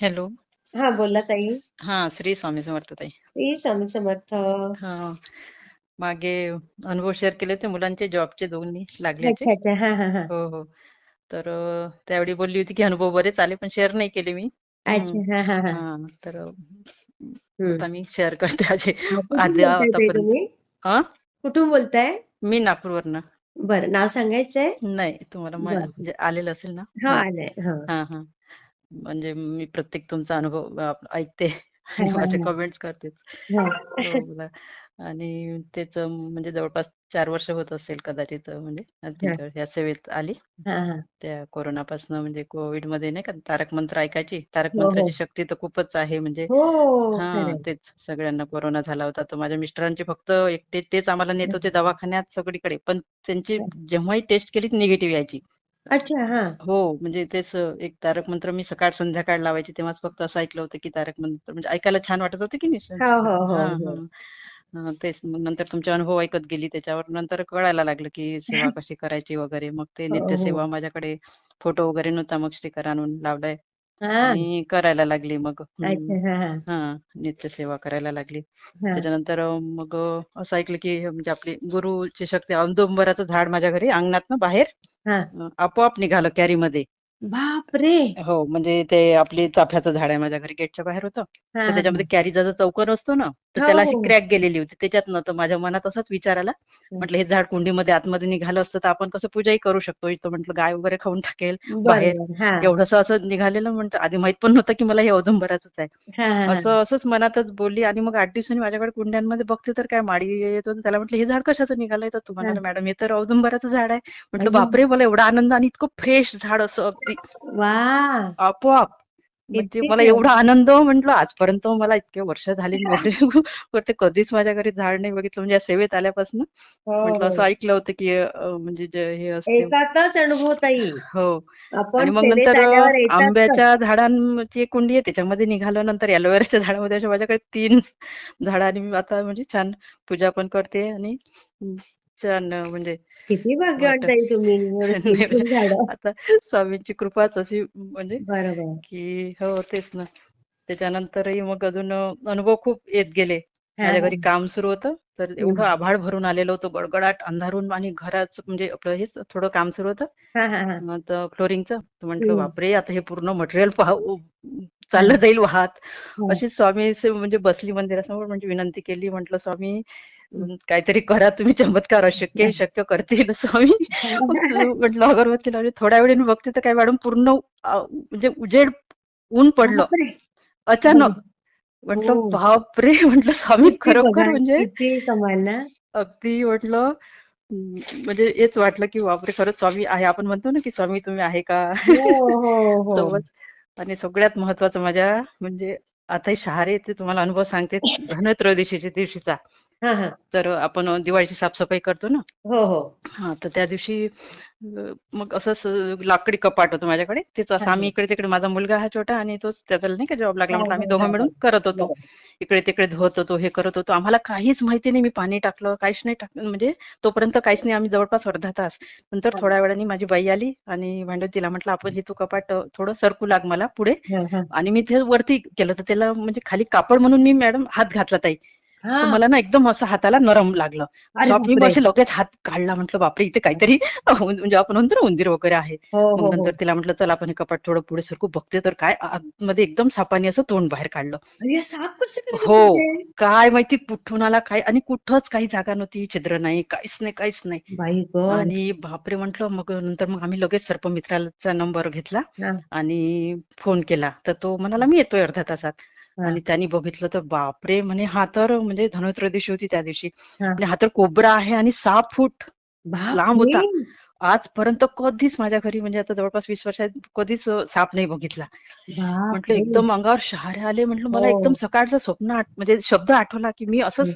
Hello. हा बोला ताई. हा श्री स्वामी समर्थ ताई. श्री स्वामी समर्थ. हा मागे अनुभव शेअर केले होते मुलांचे जॉबचे दोन्ही लागल्याचे अच्छा अच्छा. हा हा हा. हो हो. तर अ, त्यावेळी बोलली होती की अनुभव बरेच आले पण शेअर नाही केले मी. हम्म. अच्छा हा हा हा. हा तर अ, हम्म. आता मी शेअर करते हा, कुठून बोलताय ताई आतापर्यंत. तुम्ही? हा? कुठून बोलताय? मी नागपूरवरनं. बरं नाव सांगायचंय? नाही तुम्हाला मा- बर. म्हणजे आलेलं असेल ना? हा हा. आलंय हा. हा हा. म्हणजे मी प्रत्येक तुमचा अनुभव ऐकते हा आणि हा माझे कमेंट्स करते हा हो. बोला आणि तेच म्हणजे जवळपास चार वर्ष होत असेल कदाचित म्हणजे हा. ह्या सेवेत आली. हा हा. त्या कोरोनापासून म्हणजे कोविडमध्ये नाही का तारक मंत्र ऐकायची. तारक हो हो. मंत्राची शक्ती तर खूपच आहे. म्हणजे हो हा तेच सगळ्यांना कोरोना झाला होता. तर माझ्या मिस्टरांचे फक्त एकटे तेच आम्हाला नेत होते दवाखान्यात सगळीकडे. पण त्यांची जेव्हाही टेस्ट केली निगेटिव्ह यायची. अच्छा हा. हो म्हणजे तेच अ, एक तारक मंत्र मी सकाळ संध्याकाळ लावायची तेव्हाच फक्त असं ऐकलं होतं की तारक मंत्र म्हणजे ऐकायला छान वाटत होतं की हो नाही हो हो हा हो हा. हा, तेच मग नंतर तुमचे अनुभव ऐकत गेली त्याच्यावर नंतर कळायला लागलं की सेवा कशी करायची वगैरे मग ते हो हो. नित्यसेवा माझ्याकडे फोटो वगैरे नव्हता मग स्टिकर आणून लावलाय. हा. आणि करायला लागली मग. हम्म. हा हा. हा नित्यसेवा करायला लागली. हा. त्याच्यानंतर मग असं ऐकलं की म्हणजे आपली गुरुची शक्ती औदुंबराचं झाड माझ्या घरी अंगणात बाहेर हा. अ, आपोआप निघालं कॅरीमध्ये. बाप रे हो म्हणजे ते आपली चाफ्याचं झाड आहे माझ्या घरी गेटच्या बाहेर होतं. हा. तर हा त्याच्यामध्ये कॅरीचा जो चौकोन असतो ना तर हो त्याला हो. अशी क्रॅक गेलेली होती. त्याच्यातनं तर माझ्या मनात असाच विचार आला. हो. म्हटलं हे झाड कुंडीमध्ये आतमध्ये निघालं असतं तर आपण कसं पूजाही करू शकतो. इथं म्हटलं गाय वगैरे खाऊन टाकेल. बाहेर बरोबर हा. एवढंसं असं निघालेलं आधी माहीत पण नव्हतं की मला हे औदुंबराचंच आहे. हा हा हा. असं असंच मनातच बोलली आणि मग आठ दिवसांनी माझ्याकडे कुंड्यांमध्ये बघते तर काय माडी येत. होतं त्याला म्हटलं हे झाड कशाचं निघालंय? तर तू हा. म्हणाला मॅडम हे तर औदुंबराचं झाड आहे. म्हटलं बापरे मला एवढा आनंद आणि इतकं फ्रेश झाड असं वा. आपोआप. म्हणजे मला एवढा आनंद म्हटलं आजपर्यंत मला इतके वर्ष झाली मी ते कधीच माझ्या घरी झाड नाही बघितलं. म्हणजे सेवेत आल्यापासून म्हटलं हो असं ऐकलं होतं की म्हणजे जे हे असते हो. आणि मग नंतर आंब्याच्या झाडांची कुंडी आहे त्याच्यामध्ये निघालं. नंतर अलोवेराच्या झाडामध्ये अशा माझ्याकडे तीन झाडं आणि मी आता म्हणजे छान पूजा पण करते आणि हं, छान अ, म्हणजे किती वाटत. तुम्ही एवढे झाडं. आता स्वामींची कृपाच अशी म्हणजे बरोबर. की हो तेच ना. त्याच्यानंतरही मग अजून अ, अनुभव खूप येत गेले. हा. माझ्या हा घरी काम सुरू होतं तर एवढं. आभाळ भरून आलेलं होतं गडगडाट अंधारून आणि घराचं म्हणजे आपलं हेच थोडं काम सुरू होतं. हा हा हा. तर फ्लोरिंगचं तर म्हटलं. बापरे आता हे पूर्ण मटेरियल हा चाललं जाईल वाहत. हा. अशी स्वामी म्हणजे बसली मंदिरासमोर म्हणजे विनंती केली म्हटलं स्वामी काहीतरी करा तुम्ही चमत्कार अशक्य शक्य करतील स्वामी. म्हटलं अगरबत्ती लावली थोड्या वेळाने बघते तर काय मॅडम पूर्ण म्हणजे उजेड ऊन पडलं. अचानक. बघ म्हटलं हो. बापरे म्हटलं स्वामी खरोखर म्हणजे अगदी म्हटलं म्हणजे हेच वाटलं की बापरे खरंच स्वामी आहे. आपण म्हणतो ना की स्वामी तुम्ही आहे का? हो हो हो. सोबत. आणि सगळ्यात महत्वाचं माझ्या म्हणजे आताही शहारे ते तुम्हाला अनुभव सांगते धनत्रयोदशीच्या दिवशीचा. हा हा. तर आपण दिवाळीची साफसफाई करतो ना? हो हो. हा तर त्या दिवशी अ, मग असंच लाकडी कपाट होतं माझ्याकडे. तेच हा असं आम्ही हा. इकडे तिकडे माझा मुलगा हा छोटा आणि तोच त्याचा नाही का जॉब लागला हा म्हटलं आम्ही हा दोघं हा मिळून हा. करत होतो. बरोबर. इकडे तिकडे धुवत होतो हे करत होतो. आम्हाला काहीच माहिती नाही मी पाणी टाकलं काहीच नाही टाकलं म्हणजे तोपर्यंत काहीच नाही. आम्ही जवळपास अर्धा तास. नंतर हा. थोड्या वेळाने माझी बाई आली आणि भांडत तिला म्हटलं आपण हे तू कपाट अ, थोडं सरकू लाग मला पुढे. हा हा. आणि मी ते वरती केलं. तर त्याला म्हणजे खाली कापड म्हणून मी मॅडम हात घातला ताई. हा तर मला ना एकदम असं हाताला नरम लागलं. मी असे लगेच हात काढला म्हटलं बापरे इथे काहीतरी म्हणजे आपण म्हणतो ना उंदीर वगैरे आहे. हो मग हो हो. नंतर तिला म्हटलं चल आपण हे कपाट थोडं पुढे सरकू बघते. तर काय आतमध्ये एकदम सापाने असं तोंड बाहेर काढलं. हो काय माहिती कुठून आला काय आणि कुठंच काही जागा नव्हती छिद्र नाही काहीच नाही काहीच नाही. आणि बापरे म्हटलं मग नंतर मग आम्ही लगेच सर्पमित्राचा नंबर घेतला हा. आणि फोन केला. तर तो म्हणाला मी येतोय अर्ध्या तासात. हा आणि त्यांनी बघितलं तर बापरे! म्हणे हा तर म्हणजे धनत्रयोदशी होती त्या दिवशी. हा. म्हणे हा तर कोबरा आहे आणि सहा फूट लांब होता. आजपर्यंत कधीच माझ्या घरी म्हणजे आता जवळपास वीस वर्षात कधीच साप नाही बघितला. म्हटलं एकदम अंगावर शहारे आले म्हटलं मला एकदम हो सकाळचं स्वप्न म्हणजे शब्द आठवला की मी असंच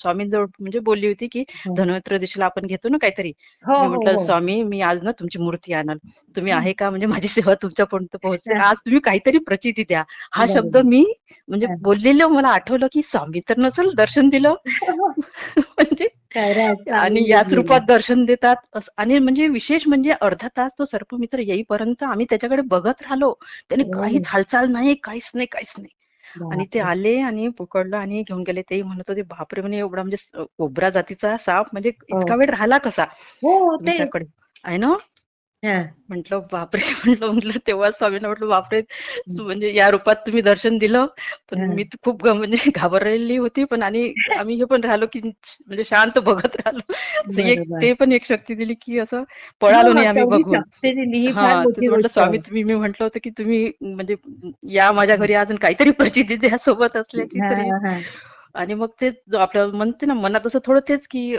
स्वामींजवळ म्हणजे बोलली होती की हं. धनत्रयोदशीला आपण घेतो ना काहीतरी. हो म्हटलं स्वामी मी आज ना तुमची मूर्ती आणल. तुम्ही आहे का? म्हणजे माझी सेवा तुमच्यापर्यंत पोहोचते. आज तुम्ही काहीतरी प्रचिती द्या. हा शब्द मी म्हणजे. बोललेलं मला आठवलं की स्वामी तर नसेल दर्शन दिलं. म्हणजे आणि याच. रूपात दर्शन देतात. आणि म्हणजे विशेष म्हणजे अर्धा तास तो सर्पमित्र येईपर्यंत आम्ही त्याच्याकडे बघत राहिलो. त्याने हो. काहीच हालचाल नाही काहीच नाही काहीच नाही. आणि ते. आले आणि पकडलं आणि घेऊन गेले. ते म्हणत होते बापरे म्हणे एवढा म्हणजे कोब्रा जातीचा साप म्हणजे इतका वेळ राहिला कसा हो आहे ना? हा म्हटलं बापरे म्हटलं म्हटलं तेव्हा स्वामींना म्हटलं बापरे म्हणजे या रूपात तुम्ही दर्शन दिलं. पण. मी तर खूप म्हणजे घाबरलेली होती. पण आणि आम्ही हे पण राहिलो की म्हणजे शांत बघत राहिलो. ते पण एक शक्ती दिली की असं पळालो नाही आम्ही बघून. ही म्हटलं स्वामी तुम्ही मी म्हटलं होतं की तुम्ही म्हणजे या माझ्या घरी अजून काहीतरी प्रचिती द्या सोबत असल्याची तरी. आणि मग ते आपलं म्हणते ना मनात असं थोडं तेच की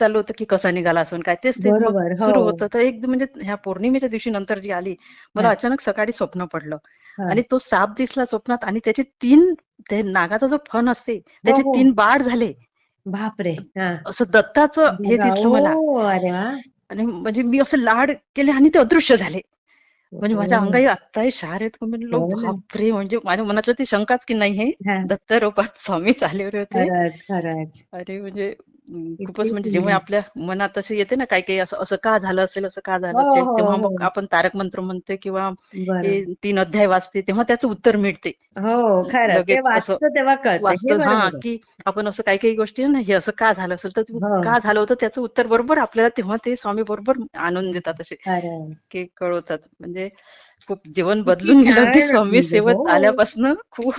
चालू होतं की कसा निघाला असून काय तेच ते सुरू हो. होतं. तर एकदम म्हणजे ह्या पौर्णिमेच्या दिवशी नंतर जी आली मला हा. अचानक सकाळी स्वप्न पडलं. हा. आणि तो साप दिसला स्वप्नात आणि त्याचे तीन ते नागाचा जो फण असते त्याचे हो. तीन बाड झाले. बापरे! हा. असं दत्ताचं हे दिसलं मला. आणि म्हणजे मी असं लाड केले आणि ते अदृश्य झाले. म्हणजे माझ्या. अंगाई आत्ताही शार आहेत म्हणलं हो. बापरे म्हणजे माझ्या मनात ती शंकाच की नाही हे हा, दत्त रूपात स्वामीच आलेले होते अरे म्हणजे खूपच म्हणजे. जेव्हा आपल्या मनात असे येते ना काही काही असं असं का झालं असेल असं का झालं हो, असेल हो, तेव्हा मग हो. आपण तारक मंत्र म्हणते किंवा हे तीन अध्याय वाचते तेव्हा त्याचं उत्तर मिळते. हो वाचतं हे हा. की आपण असं काही काही गोष्टी ना हे असं का झालं असेल तर का झालं होतं त्याचं उत्तर बरोबर आपल्याला तेव्हा ते स्वामी बरोबर आणून देतात असे. की कळवतात. म्हणजे खूप जीवन बदलून गेलं छान स्वामी सेवेत हो. आल्यापासून खूप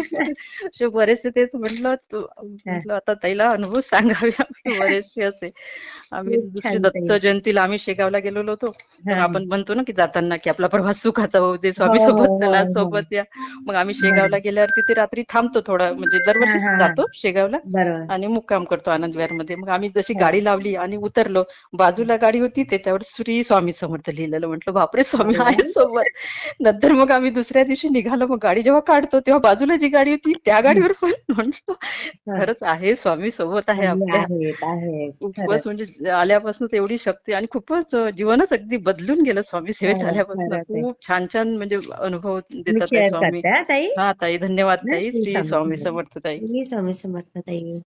असे बरेचसे तेच म्हटलं तू- म्हटलं आता ताईला अनुभव सांगावे बरेचसे असे. आम्ही दत्त जयंतीला आम्ही शेगावला गेलेलो होतो. आपण म्हणतो ना की जाताना की आपला प्रवास सुखाचा होऊ दे स्वामी हो सोबत हो चला हो. सोबत या. मग आम्ही शेगावला गेल्यावर तिथे रात्री थांबतो थोडा म्हणजे दरवर्षीच हा जातो शेगावला. आणि मुक्काम करतो आनंद विहारमध्ये मग आम्ही जशी. गाडी लावली आणि उतरलो बाजूला गाडी होती त्याच्यावर श्री स्वामी समर्थ लिहिलेलं म्हटलं बापरे स्वामी. आहे सोबत. नंतर मग आम्ही दुसऱ्या दिवशी निघालो मग गाडी जेव्हा काढतो तेव्हा बाजूला जी गाडी होती त्या गाडीवर पण म्हटलं. खरंच आहे स्वामी सोबत आहे आपल्या. खूपच म्हणजे आल्यापासून एवढी शक्ती आणि खूपच जीवनच अगदी बदलून गेलं स्वामी सेवेत आल्यापासून. खूप छान छान म्हणजे अनुभव देतात स्वामी. हा ताई. हा ताई धन्यवाद ताई. श्री स्वामी समर्थ ताई. श्री स्वामी समर्थ ताई.